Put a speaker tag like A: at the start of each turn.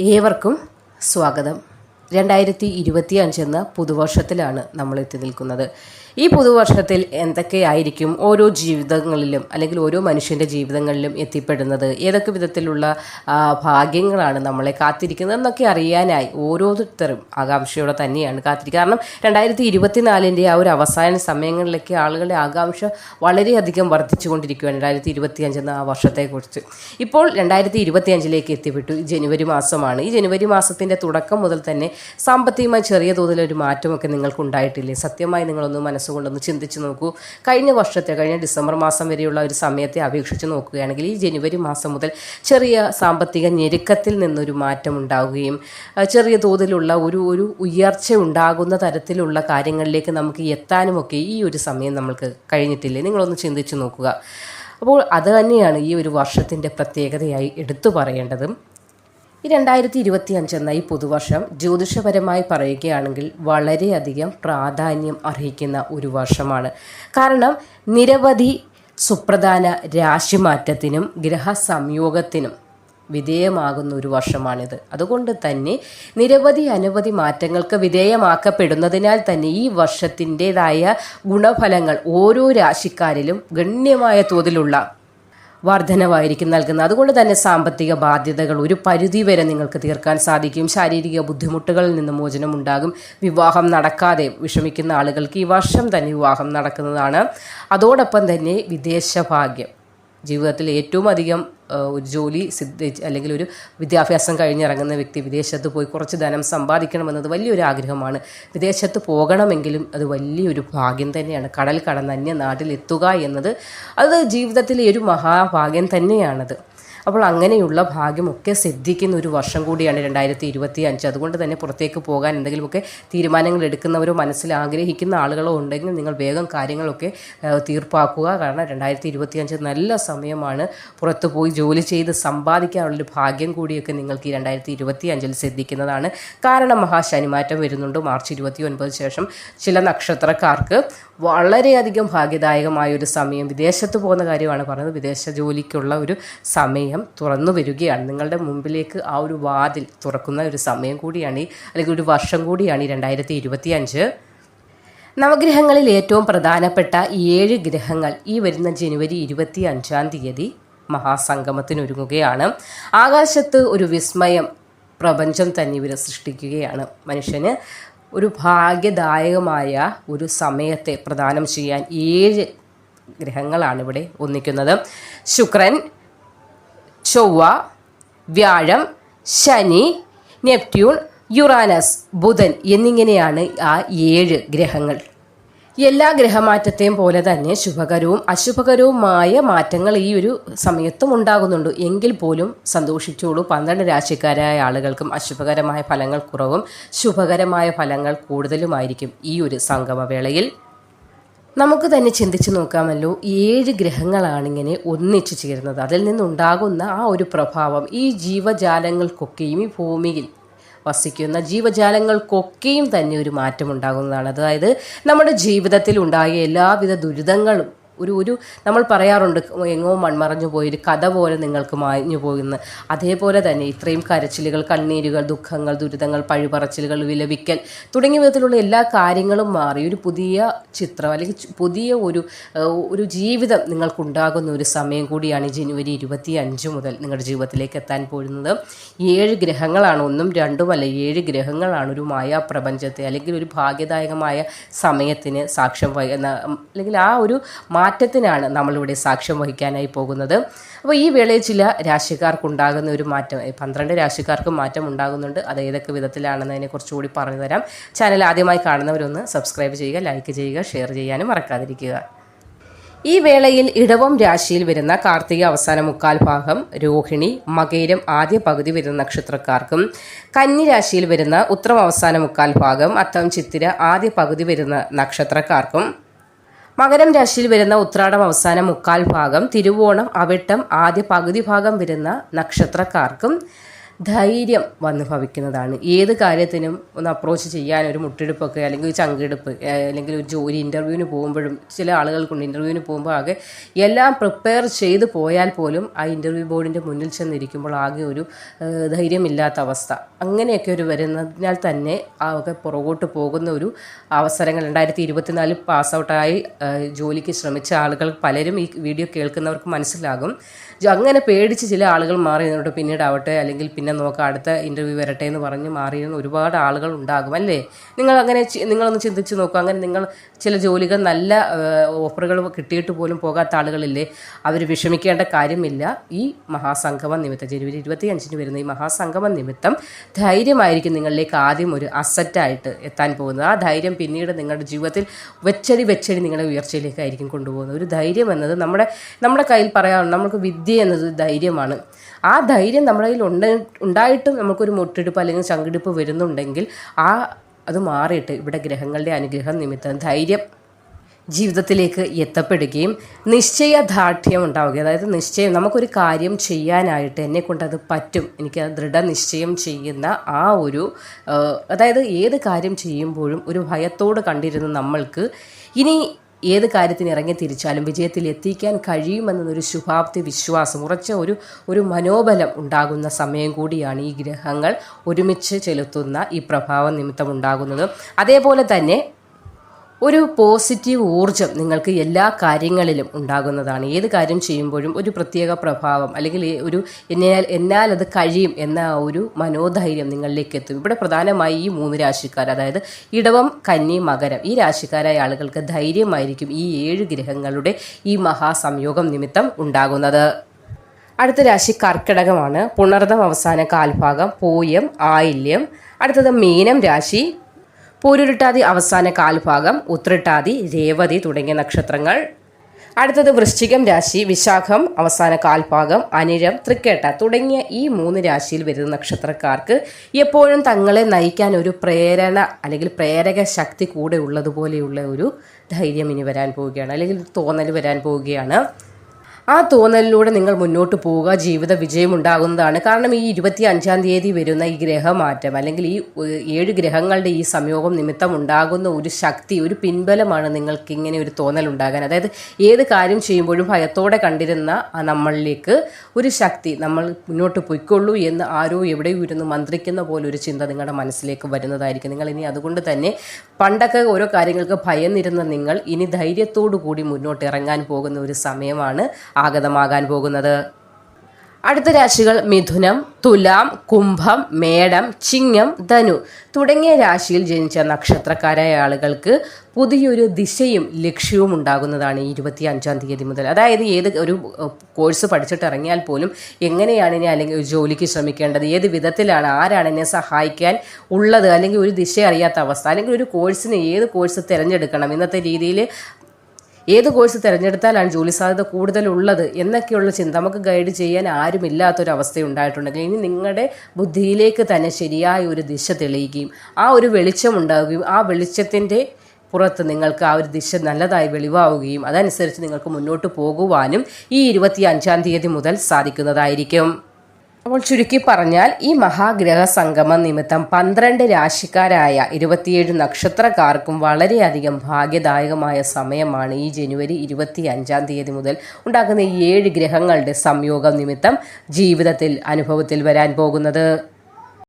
A: ഏവർക്കും സ്വാഗതം. രണ്ടായിരത്തി ഇരുപത്തി അഞ്ചെന്ന പുതുവർഷത്തിലാണ് നമ്മൾ എത്തി നിൽക്കുന്നത്. ഈ പുതുവർഷത്തിൽ എന്തൊക്കെയായിരിക്കും ഓരോ ജീവിതങ്ങളിലും അല്ലെങ്കിൽ ഓരോ മനുഷ്യന്റെ ജീവിതങ്ങളിലും എത്തിപ്പെടുന്നത്? ഏതൊക്കെ വിധത്തിലുള്ള ഭാഗ്യങ്ങളാണ് നമ്മളെ കാത്തിരിക്കുന്നത് എന്നൊക്കെ അറിയാനായി ഓരോരുത്തരും ആകാംക്ഷയോടെ തന്നെയാണ് കാത്തിരിക്കുക. കാരണം രണ്ടായിരത്തി ഇരുപത്തിനാലിന്റെ ആ ഒരു അവസാന സമയങ്ങളിലൊക്കെ ആളുകളുടെ ആകാംക്ഷ വളരെയധികം വർദ്ധിച്ചുകൊണ്ടിരിക്കുകയാണ് രണ്ടായിരത്തി ഇരുപത്തി എന്ന ആ വർഷത്തെക്കുറിച്ച്. ഇപ്പോൾ രണ്ടായിരത്തി ഇരുപത്തി അഞ്ചിലേക്ക് എത്തിപ്പെട്ടു ജനുവരി മാസമാണ്. ഈ ജനുവരി മാസത്തിന്റെ തുടക്കം മുതൽ തന്നെ സാമ്പത്തികമായി ചെറിയ തോതിലൊരു മാറ്റമൊക്കെ നിങ്ങൾക്ക് ഉണ്ടായിട്ടില്ലേ സത്യമായി നിങ്ങളൊന്ന് മനസ്സുകൊണ്ടൊന്ന് ചിന്തിച്ച് നോക്കൂ. കഴിഞ്ഞ വർഷത്തെ കഴിഞ്ഞ ഡിസംബർ മാസം വരെയുള്ള ഒരു സമയത്തെ അപേക്ഷിച്ച് നോക്കുകയാണെങ്കിൽ ഈ ജനുവരി മാസം മുതൽ ചെറിയ സാമ്പത്തിക ഞെരുക്കത്തിൽ നിന്നൊരു മാറ്റം ഉണ്ടാവുകയും ചെറിയ തോതിലുള്ള ഒരു ഒരു ഉയർച്ച ഉണ്ടാകുന്ന തരത്തിലുള്ള കാര്യങ്ങളിലേക്ക് നമുക്ക് എത്താനുമൊക്കെ ഈ ഒരു സമയം നമ്മൾക്ക് കഴിഞ്ഞിട്ടില്ലേ? നിങ്ങളൊന്ന് ചിന്തിച്ച് നോക്കുക. അപ്പോൾ അത് തന്നെയാണ് ഈ ഒരു വർഷത്തിന്റെ പ്രത്യേകതയായി എടുത്തു പറയേണ്ടതും. ഈ രണ്ടായിരത്തി ഇരുപത്തി അഞ്ച് എന്ന ഈ പുതുവർഷം ജ്യോതിഷപരമായി പറയുകയാണെങ്കിൽ വളരെയധികം പ്രാധാന്യം അർഹിക്കുന്ന ഒരു വർഷമാണ്. കാരണം നിരവധി സുപ്രധാന രാശിമാറ്റത്തിനും ഗ്രഹ സംയോഗത്തിനും വിധേയമാകുന്ന ഒരു വർഷമാണിത്. അതുകൊണ്ട് തന്നെ നിരവധി അനവധി മാറ്റങ്ങൾക്ക് വിധേയമാക്കപ്പെടുന്നതിനാൽ തന്നെ ഈ വർഷത്തിന്റെതായ ഗുണഫലങ്ങൾ ഓരോ രാശിക്കാരിലും ഗണ്യമായ തോതിലുള്ള വർധനവായിരിക്കും നൽകുന്നത്. അതുകൊണ്ട് തന്നെ സാമ്പത്തിക ബാധ്യതകൾ ഒരു പരിധി വരെ നിങ്ങൾക്ക് തീർക്കാൻ സാധിക്കും. ശാരീരിക ബുദ്ധിമുട്ടുകളിൽ നിന്ന് മോചനം ഉണ്ടാകും. വിവാഹം നടക്കാതെ വിഷമിക്കുന്ന ആളുകൾക്ക് ഈ വർഷം തന്നെ വിവാഹം നടക്കുന്നതാണ്. അതോടൊപ്പം തന്നെ വിദേശ ഭാഗ്യം. ജീവിതത്തിൽ ഏറ്റവും അധികം ഒരു ജോലി സിദ്ധിച്ച് അല്ലെങ്കിൽ ഒരു വിദ്യാഭ്യാസം കഴിഞ്ഞിറങ്ങുന്ന വ്യക്തി വിദേശത്ത് പോയി കുറച്ച് ധനം സമ്പാദിക്കണമെന്നത് വലിയൊരു ആഗ്രഹമാണ്. വിദേശത്ത് പോകണമെങ്കിലും അത് വലിയൊരു ഭാഗ്യം തന്നെയാണ്. കടൽ കടന്ന് അന്യ നാട്ടിലെത്തുക എന്നത് അത് ജീവിതത്തിലെ ഒരു മഹാഭാഗ്യം തന്നെയാണത്. അപ്പോൾ അങ്ങനെയുള്ള ഭാഗ്യമൊക്കെ സിദ്ധിക്കുന്ന ഒരു വർഷം കൂടിയാണ് രണ്ടായിരത്തി ഇരുപത്തി അഞ്ച് അതുകൊണ്ട് തന്നെ പുറത്തേക്ക് പോകാൻ എന്തെങ്കിലുമൊക്കെ തീരുമാനങ്ങൾ എടുക്കുന്നവരോ മനസ്സിൽ ആഗ്രഹിക്കുന്ന ആളുകളോ ഉണ്ടെങ്കിൽ നിങ്ങൾ വേഗം കാര്യങ്ങളൊക്കെ തീർപ്പാക്കുക. കാരണം രണ്ടായിരത്തി ഇരുപത്തി അഞ്ച് നല്ല സമയമാണ് പുറത്തു പോയി ജോലി ചെയ്ത് സമ്പാദിക്കാനുള്ളൊരു ഭാഗ്യം കൂടിയൊക്കെ നിങ്ങൾക്ക് ഈ രണ്ടായിരത്തി ഇരുപത്തി അഞ്ചിൽ സിദ്ധിക്കുന്നതാണ്. കാരണം മഹാശനിമാറ്റം വരുന്നുണ്ട്. മാർച്ച് ഇരുപത്തി ഒൻപത് ശേഷം ചില നക്ഷത്രക്കാർക്ക് വളരെയധികം ഭാഗ്യദായകമായ ഒരു സമയം വിദേശത്ത് പോകുന്ന കാര്യമാണ് പറയുന്നത് വിദേശ ജോലിക്കുള്ള ഒരു സമയം. തുറന്നു വരികയാണ്. നിങ്ങളുടെ മുമ്പിലേക്ക് ആ ഒരു വാതിൽ തുറക്കുന്ന ഒരു സമയം കൂടിയാണ് അല്ലെങ്കിൽ ഒരു വർഷം കൂടിയാണ് ഈ രണ്ടായിരത്തി ഇരുപത്തി അഞ്ച് നവഗ്രഹങ്ങളിൽ ഏറ്റവും പ്രധാനപ്പെട്ട ഏഴ് ഗ്രഹങ്ങൾ ഈ വരുന്ന ജനുവരി ഇരുപത്തി അഞ്ചാം തീയതി മഹാസംഗമത്തിനൊരുങ്ങുകയാണ്. ആകാശത്ത് ഒരു വിസ്മയം പ്രപഞ്ചം തന്നെ ഇവർ സൃഷ്ടിക്കുകയാണ്. മനുഷ്യന് ഒരു ഭാഗ്യദായകമായ ഒരു സമയത്തെ പ്രദാനം ചെയ്യാൻ ഏഴ് ഗ്രഹങ്ങളാണ് ഇവിടെ ഒന്നിക്കുന്നത്. ശുക്രൻ ചൊവ്വ വ്യാഴം ശനി നെപ്റ്റ്യൂൺ യുറാനസ് ബുധൻ എന്നിങ്ങനെയാണ് ആ ഏഴ് ഗ്രഹങ്ങൾ. എല്ലാ ഗ്രഹമാറ്റത്തെയും പോലെ തന്നെ ശുഭകരവും അശുഭകരവുമായ മാറ്റങ്ങൾ ഈ ഒരു സമയത്തും ഉണ്ടാകുന്നുണ്ട്. എങ്കിൽ പോലും സന്തോഷിച്ചോളൂ. പന്ത്രണ്ട് രാശിക്കാരായ ആളുകൾക്കും അശുഭകരമായ ഫലങ്ങൾ കുറവും ശുഭകരമായ ഫലങ്ങൾ കൂടുതലുമായിരിക്കും ഈ ഒരു സംഗമവേളയിൽ. നമുക്ക് തന്നെ ചിന്തിച്ചു നോക്കാമല്ലോ ഏഴ് ഗ്രഹങ്ങളാണ് ഇങ്ങനെ ഒന്നിച്ചു ചേരുന്നത്. അതിൽ നിന്നുണ്ടാകുന്ന ആ ഒരു പ്രഭാവം ഈ ജീവജാലങ്ങൾക്കൊക്കെയും ഈ ഭൂമിയിൽ വസിക്കുന്ന ജീവജാലങ്ങൾക്കൊക്കെയും തന്നെ ഒരു മാറ്റം ഉണ്ടാകുന്നതാണ് അതായത് നമ്മുടെ ജീവിതത്തിൽ ഉണ്ടായ എല്ലാവിധ ദുരിതങ്ങളും ഒരു ഒരു നമ്മൾ പറയാറുണ്ട് എങ്ങോ മൺമറഞ്ഞു പോയി ഒരു കഥ പോലെ നിങ്ങൾക്ക് മാഞ്ഞു പോകുന്നു. അതേപോലെ തന്നെ ഇത്രയും കരച്ചിലുകൾ കണ്ണീരുകൾ ദുഃഖങ്ങൾ ദുരിതങ്ങൾ പഴിപറച്ചിലുകൾ വിലപിക്കൽ തുടങ്ങിയ വിധത്തിലുള്ള എല്ലാ കാര്യങ്ങളും മാറി ഒരു പുതിയ ചിത്രം അല്ലെങ്കിൽ പുതിയ ഒരു ഒരു ജീവിതം നിങ്ങൾക്കുണ്ടാകുന്ന ഒരു സമയം കൂടിയാണ് ജനുവരി ഇരുപത്തി അഞ്ച് മുതൽ നിങ്ങളുടെ ജീവിതത്തിലേക്ക് എത്താൻ പോരുന്നത് ഏഴ് ഗ്രഹങ്ങളാണ് ഒന്നും രണ്ടുമല്ല ഏഴ് ഗ്രഹങ്ങളാണ് ഒരു മായാപ്രപഞ്ചത്തെ അല്ലെങ്കിൽ ഒരു ഭാഗ്യദായകമായ സമയത്തിന് സാക്ഷ്യം അല്ലെങ്കിൽ ആ ഒരു മാറ്റത്തിനാണ് നമ്മളിവിടെ സാക്ഷ്യം വഹിക്കാനായി പോകുന്നത്. അപ്പോൾ ഈ വേളയിൽ ചില രാശിക്കാർക്കുണ്ടാകുന്ന ഒരു മാറ്റം പന്ത്രണ്ട് രാശിക്കാർക്ക് മാറ്റം ഉണ്ടാകുന്നുണ്ട്. അത് ഏതൊക്കെ വിധത്തിലാണെന്നതിനെ കുറച്ചുകൂടി പറഞ്ഞു തരാം ചാനൽ ആദ്യമായി കാണുന്നവരൊന്ന് സബ്സ്ക്രൈബ് ചെയ്യുക ലൈക്ക് ചെയ്യുക ഷെയർ ചെയ്യാനും മറക്കാതിരിക്കുക. ഈ വേളയിൽ ഇടവം രാശിയിൽ വരുന്ന കാർത്തിക അവസാന മുക്കാൽ ഭാഗം രോഹിണി മകേരം ആദ്യ പകുതി വരുന്ന നക്ഷത്രക്കാർക്കും കന്നി രാശിയിൽ വരുന്ന ഉത്രം അവസാന മുക്കാൽ ഭാഗം അത്തം ചിത്തിര ആദ്യ പകുതി വരുന്ന നക്ഷത്രക്കാർക്കും മകരം രാശിയിൽ വരുന്ന ഉത്രാടം അവസാന മുക്കാൽ ഭാഗം തിരുവോണം അവിട്ടം ആദ്യ പകുതി ഭാഗം വരുന്ന നക്ഷത്രക്കാർക്കും ധൈര്യം വന്ന് ഭവിക്കുന്നതാണ്. ഏത് കാര്യത്തിനും ഒന്ന് അപ്രോച്ച് ചെയ്യാൻ ഒരു മുട്ടെടുപ്പൊക്കെ അല്ലെങ്കിൽ ഒരു ചങ്കെടുപ്പ് അല്ലെങ്കിൽ ഒരു ജോലി ഇന്റർവ്യൂവിന് പോകുമ്പോഴും ചില ആളുകൾക്കുണ്ട്. ഇന്റർവ്യൂവിന് പോകുമ്പോൾ ആകെ എല്ലാം പ്രിപ്പയർ ചെയ്ത് പോയാൽ പോലും ആ ഇന്റർവ്യൂ ബോർഡിന്റെ മുന്നിൽ ചെന്നിരിക്കുമ്പോൾ ആകെ ഒരു ധൈര്യമില്ലാത്ത അവസ്ഥ. അങ്ങനെയൊക്കെ ഒരു വരുന്നതിനാൽ തന്നെ ആകെ പുറകോട്ട് പോകുന്ന ഒരു അവസരങ്ങൾ രണ്ടായിരത്തി ഇരുപത്തിനാലിൽ പാസ് ഔട്ടായി ജോലിക്ക് ശ്രമിച്ച ആളുകൾ പലരും ഈ വീഡിയോ കേൾക്കുന്നവർക്ക് മനസ്സിലാകും. അങ്ങനെ പേടിച്ച് ചില ആളുകൾ മാറി നിന്നിട്ട് പിന്നീട് ആവട്ടെ അല്ലെങ്കിൽ പിന്നെ നോക്കാം അടുത്ത ഇന്റർവ്യൂ വരട്ടെ എന്ന് പറഞ്ഞ് മാറിയിരുന്ന ഒരുപാട് ആളുകൾ ഉണ്ടാകും അല്ലേ? നിങ്ങൾ അങ്ങനെ നിങ്ങളൊന്ന് ചിന്തിച്ച് നോക്കുക അങ്ങനെ നിങ്ങൾ ചില ജോലികൾ നല്ല ഓഫറുകൾ കിട്ടിയിട്ട് പോലും പോകാത്ത ആളുകളില്ലേ അവർ വിഷമിക്കേണ്ട കാര്യമില്ല. ഈ മഹാസംഗമം നിമിത്തം ജനുവരി ഇരുപത്തി അഞ്ചിന് വരുന്ന ഈ മഹാസംഗമം നിമിത്തം ധൈര്യമായിരിക്കും നിങ്ങളിലേക്ക് ആദ്യം ഒരു അസറ്റായിട്ട് എത്താൻ പോകുന്നത്. ആ ധൈര്യം പിന്നീട് നിങ്ങളുടെ ജീവിതത്തിൽ വെച്ചടി വെച്ചടി നിങ്ങളുടെ ഉയർച്ചയിലേക്കായിരിക്കും കൊണ്ടുപോകുന്നത്. ഒരു ധൈര്യം എന്നത് നമ്മുടെ നമ്മുടെ കയ്യിൽ പറയാറുണ്ട് നമുക്ക് വിദ്യ എന്നത് ധൈര്യമാണ്. ആ ധൈര്യം നമ്മുടെ കയ്യിൽ ഉണ്ട് ഉണ്ടായിട്ടും നമുക്കൊരു മുട്ടെടുപ്പ് അല്ലെങ്കിൽ ചങ്കിടിപ്പ് വരുന്നുണ്ടെങ്കിൽ ആ അത് മാറിയിട്ട് ഇവിടെ ഗ്രഹങ്ങളുടെ അനുഗ്രഹം നിമിത്തം ധൈര്യം ജീവിതത്തിലേക്ക് എത്തപ്പെടുകയും നിശ്ചയദാർഢ്യം ഉണ്ടാവുകയും അതായത് നിശ്ചയം നമുക്കൊരു കാര്യം ചെയ്യാനായിട്ട് എന്നെ കൊണ്ടത് പറ്റും. എനിക്ക് ദൃഢനിശ്ചയം ചെയ്യുന്ന ആ ഒരു അതായത് ഏത് കാര്യം ചെയ്യുമ്പോഴും ഒരു ഭയത്തോട് കണ്ടിരുന്ന നമ്മൾക്ക് ഇനി ഏത് കാര്യത്തിന് ഇറങ്ങി തിരിച്ചാലും വിജയത്തിൽ എത്തിക്കാൻ കഴിയുമെന്നൊരു ശുഭാപ്തി വിശ്വാസം ഉറച്ച ഒരു ഒരു മനോബലം ഉണ്ടാകുന്ന സമയം കൂടിയാണ് ഈ ഗ്രഹങ്ങൾ ഒരുമിച്ച് ചെലുത്തുന്ന ഈ പ്രഭാവം നിമിത്തം ഉണ്ടാകുന്നത്. അതേപോലെ തന്നെ ഒരു പോസിറ്റീവ് ഊർജം നിങ്ങൾക്ക് എല്ലാ കാര്യങ്ങളിലും ഉണ്ടാകുന്നതാണ്. ഏത് കാര്യം ചെയ്യുമ്പോഴും ഒരു പ്രത്യേക പ്രഭാവം അല്ലെങ്കിൽ ഒരു എന്നാൽ എന്നാൽ അത് കഴിയും എന്ന ഒരു മനോധൈര്യം നിങ്ങളിലേക്ക് എത്തും. ഇവിടെ പ്രധാനമായി ഈ മൂന്ന് രാശിക്കാർ അതായത് ഇടവം കന്നി മകരം ഈ രാശിക്കാരായ ആളുകൾക്ക് ധൈര്യമായിരിക്കും ഈ ഏഴ് ഗ്രഹങ്ങളുടെ ഈ മഹാസംയോഗം നിമിത്തം ഉണ്ടാകുന്നത്. അടുത്ത രാശി കർക്കിടകമാണ്. പുണർദം അവസാന കാൽഭാഗം പോയം ആയില്യം. അടുത്തത് മീനം രാശി പൂരുരുട്ടാതി അവസാന കാൽഭാഗം ഉത്രട്ടാതി രേവതി തുടങ്ങിയ നക്ഷത്രങ്ങൾ. അടുത്തത് വൃശ്ചികം രാശി വിശാഖം അവസാന കാൽഭാഗം അനിഴം തൃക്കേട്ട തുടങ്ങിയ ഈ മൂന്ന് രാശിയിൽ വരുന്ന നക്ഷത്രക്കാർക്ക് എപ്പോഴും തങ്ങളെ നയിക്കാൻ ഒരു പ്രേരണ അല്ലെങ്കിൽ പ്രേരക ശക്തി കൂടെ ഉള്ളതുപോലെയുള്ള ഒരു ധൈര്യം ഇനി വരാൻ പോവുകയാണ് അല്ലെങ്കിൽ തോന്നൽ വരാൻ പോവുകയാണ്. ആ തോന്നലിലൂടെ നിങ്ങൾ മുന്നോട്ട് പോവുക ജീവിത വിജയം ഉണ്ടാകുന്നതാണ് കാരണം ഈ ഇരുപത്തി അഞ്ചാം തീയതി വരുന്ന ഈ ഗ്രഹമാറ്റം അല്ലെങ്കിൽ ഈ ഏഴ് ഗ്രഹങ്ങളുടെ ഈ സംയോഗം നിമിത്തം ഉണ്ടാകുന്ന ഒരു ശക്തി ഒരു പിൻബലമാണ് നിങ്ങൾക്ക് ഇങ്ങനെ ഒരു തോന്നൽ ഉണ്ടാകാൻ. അതായത് ഏത് കാര്യം ചെയ്യുമ്പോഴും ഭയത്തോടെ കണ്ടിരുന്ന നമ്മളിലേക്ക് ഒരു ശക്തി നമ്മൾ മുന്നോട്ട് പൊയ്ക്കൊള്ളൂ എന്ന് ആരോ എവിടെയോ ഇരുന്ന് മന്ത്രിക്കുന്ന പോലെ ഒരു ചിന്ത നിങ്ങളുടെ മനസ്സിലേക്ക് വരുന്നതായിരിക്കും. നിങ്ങൾ ഇനി അതുകൊണ്ട് തന്നെ പണ്ടൊക്കെ ഓരോ കാര്യങ്ങൾക്ക് ഭയന്നിരുന്ന നിങ്ങൾ ഇനി ധൈര്യത്തോടു കൂടി മുന്നോട്ട് ഇറങ്ങാൻ പോകുന്ന ഒരു സമയമാണ് ആഗതമാകാൻ പോകുന്നത്. അടുത്ത രാശികൾ മിഥുനം തുലാം കുംഭം മേടം ചിങ്ങം ധനു തുടങ്ങിയ രാശിയിൽ ജനിച്ച നക്ഷത്രക്കാരായ ആളുകൾക്ക് പുതിയൊരു ദിശയും ലക്ഷ്യവും ഉണ്ടാകുന്നതാണ് ഇരുപത്തി അഞ്ചാം തീയതി മുതൽ. അതായത് ഏത് ഒരു കോഴ്സ് പഠിച്ചിട്ട് ഇറങ്ങിയാൽ പോലും എങ്ങനെയാണ് ഇനി അല്ലെങ്കിൽ ഒരു ജോലിക്ക് ശ്രമിക്കേണ്ടത് ഏത് വിധത്തിലാണ് ആരാണ് എന്നെ സഹായിക്കാൻ ഉള്ളത് അല്ലെങ്കിൽ ഒരു ദിശ അറിയാത്ത അവസ്ഥ അല്ലെങ്കിൽ ഒരു കോഴ്സിന് ഏത് കോഴ്സ് തിരഞ്ഞെടുക്കണം ഇന്നത്തെ രീതിയിൽ ഏത് കോഴ്സ് തിരഞ്ഞെടുത്താലാണ് ജോലി സാധ്യത കൂടുതലുള്ളത് എന്നൊക്കെയുള്ള ചിന്ത. നമുക്ക് ഗൈഡ് ചെയ്യാൻ ആരുമില്ലാത്തൊരവസ്ഥ ഉണ്ടായിട്ടുണ്ടെങ്കിൽ ഇനി നിങ്ങളുടെ ബുദ്ധിയിലേക്ക് തന്നെ ശരിയായ ഒരു ദിശ തെളിയുകയും ആ ഒരു വെളിച്ചം ഉണ്ടാവുകയും ആ വെളിച്ചത്തിന്റെ പുറത്ത് നിങ്ങൾക്ക് ആ ഒരു ദിശ നല്ലതായി വെളിവാവുകയും അതനുസരിച്ച് നിങ്ങൾക്ക് മുന്നോട്ട് പോകുവാനും ഈ ഇരുപത്തി അഞ്ചാം തീയതി മുതൽ സാധിക്കുന്നതായിരിക്കും. അപ്പോൾ ചുരുക്കി പറഞ്ഞാൽ ഈ മഹാഗ്രഹ സംഗമം നിമിത്തം പന്ത്രണ്ട് രാശിക്കാരായ ഇരുപത്തിയേഴ് നക്ഷത്രക്കാർക്കും വളരെയധികം ഭാഗ്യദായകമായ സമയമാണ് ഈ ജനുവരി ഇരുപത്തി അഞ്ചാം തീയതി മുതൽ ഉണ്ടാകുന്ന ഈ ഏഴ് ഗ്രഹങ്ങളുടെ സംയോഗം നിമിത്തം ജീവിതത്തിൽ അനുഭവത്തിൽ വരാൻ പോകുന്നത്.